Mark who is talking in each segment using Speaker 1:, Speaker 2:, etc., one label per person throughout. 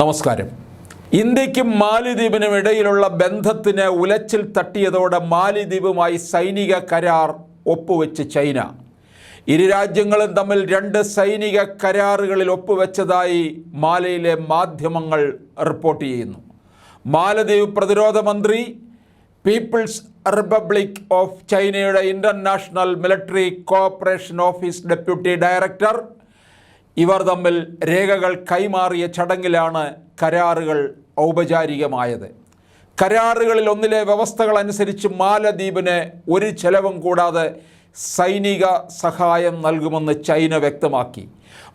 Speaker 1: നമസ്കാരം. ഇന്ത്യക്കും മാലിദ്വീപിനും ഇടയിലുള്ള ബന്ധത്തിന് ഉലച്ചിൽ തട്ടിയതോടെ മാലിദ്വീപുമായി സൈനിക കരാർ ഒപ്പുവെച്ച് ചൈന. ഇരു രാജ്യങ്ങളും തമ്മിൽ രണ്ട് സൈനിക കരാറുകളിൽ ഒപ്പുവെച്ചതായി മാലയിലെ മാധ്യമങ്ങൾ റിപ്പോർട്ട് ചെയ്യുന്നു. മാലദ്വീപ് പ്രതിരോധ മന്ത്രി പീപ്പിൾസ് റിപ്പബ്ലിക് ഓഫ് ചൈനയുടെ international military cooperation office deputy director ഇവർ തമ്മിൽ രേഖകൾ കൈമാറിയ ചടങ്ങിലാണ് കരാറുകൾ ഔപചാരികമായത്. കരാറുകളിൽ ഒന്നിലെ വ്യവസ്ഥകൾ അനുസരിച്ച് മാലദ്വീപിന് ഒരു ചെലവും കൂടാതെ സൈനിക സഹായം നൽകുമെന്ന് ചൈന വ്യക്തമാക്കി.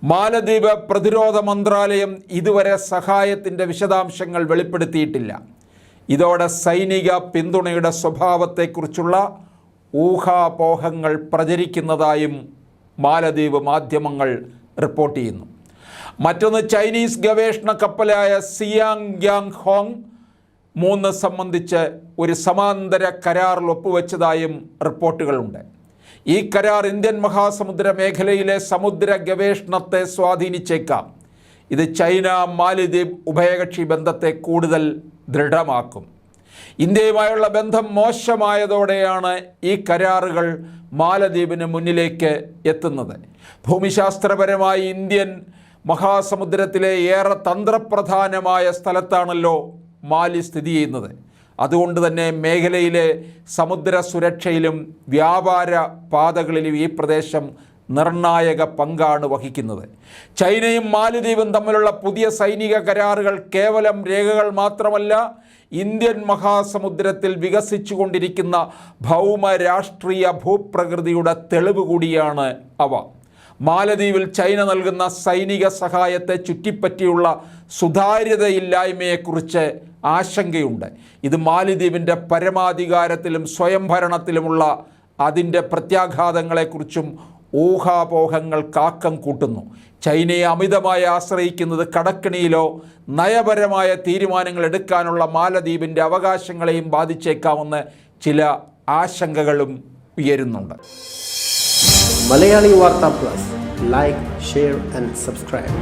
Speaker 1: മാലദ്വീപ് പ്രതിരോധ മന്ത്രാലയം ഇതുവരെ സഹായത്തിന്റെ വിശദാംശങ്ങൾ വെളിപ്പെടുത്തിയിട്ടില്ല. ഇതോടെ സൈനിക പിന്തുണയുടെ സ്വഭാവത്തെക്കുറിച്ചുള്ള ഊഹാപോഹങ്ങൾ പ്രചരിക്കുന്നതായും മാലദ്വീപ് മാധ്യമങ്ങൾ റിപ്പോർട്ട് ചെയ്യുന്നു. മറ്റൊന്ന് ചൈനീസ് ഗവേഷണ കപ്പലായ സിയാങ് ഗ്യാങ് ഹോങ് മൂന്ന് സംബന്ധിച്ച് ഒരു സമാന്തര കരാറിൽ ഒപ്പുവെച്ചതായും റിപ്പോർട്ടുകളുണ്ട്. ഈ കരാർ ഇന്ത്യൻ മഹാസമുദ്ര മേഖലയിലെ സമുദ്ര ഗവേഷണത്തെ സ്വാധീനിച്ചേക്കാം. ഇത് ചൈന മാലിദ്വീപ് ഉഭയകക്ഷി ബന്ധത്തെ കൂടുതൽ ദൃഢമാക്കും. ഇന്ത്യയുമായുള്ള ബന്ധം മോശമായതോടെയാണ് ഈ കരാറുകൾ മാലദ്വീപിന് മുന്നിലേക്ക് എത്തുന്നത്. ഭൂമിശാസ്ത്രപരമായി ഇന്ത്യൻ മഹാസമുദ്രത്തിലെ ഏറെ തന്ത്രപ്രധാനമായ സ്ഥലത്താണല്ലോ മാലി സ്ഥിതി ചെയ്യുന്നത്. അതുകൊണ്ട് തന്നെ മേഖലയിലെ സമുദ്ര സുരക്ഷയിലും വ്യാപാര പാതകളിലും ഈ പ്രദേശം നിർണായക പങ്കാണ് വഹിക്കുന്നത്. ചൈനയും മാലിദ്വീപും തമ്മിലുള്ള പുതിയ സൈനിക കരാറുകൾ കേവലം രേഖകൾ മാത്രമല്ല ഇന്ത്യൻ മഹാസമുദ്രത്തിൽ വികസിച്ചുകൊണ്ടിരിക്കുന്ന ഭൗമ രാഷ്ട്രീയ ഭൂപ്രകൃതിയുടെ തെളിവ് കൂടിയാണ് അവ. മാലദ്വീപിൽ ചൈന നൽകുന്ന സൈനിക സഹായത്തെ ചുറ്റിപ്പറ്റിയുള്ള സുതാര്യതയില്ലായ്മയെക്കുറിച്ച് ആശങ്കയുണ്ട്. ഇത് മാലദ്വീപിന്റെ പരമാധികാരത്തിലും സ്വയംഭരണത്തിലുമുള്ള അതിന്റെ പ്രത്യാഘാതങ്ങളെക്കുറിച്ചും ഊഹാപോഹങ്ങൾ കാക്കം കൂട്ടുന്നു. ചൈനയെ അമിതമായി ആശ്രയിക്കുന്നത് കടക്കിണിയിലോ നയപരമായ തീരുമാനങ്ങൾ എടുക്കാനുള്ള മാലദ്വീപിന്റെ അവകാശങ്ങളെയും ബാധിച്ചേക്കാമെന്ന് ചില ആശങ്കകളും ഉയരുന്നുണ്ട്.
Speaker 2: മലയാളി വാർത്താ plus. Like share and subscribe.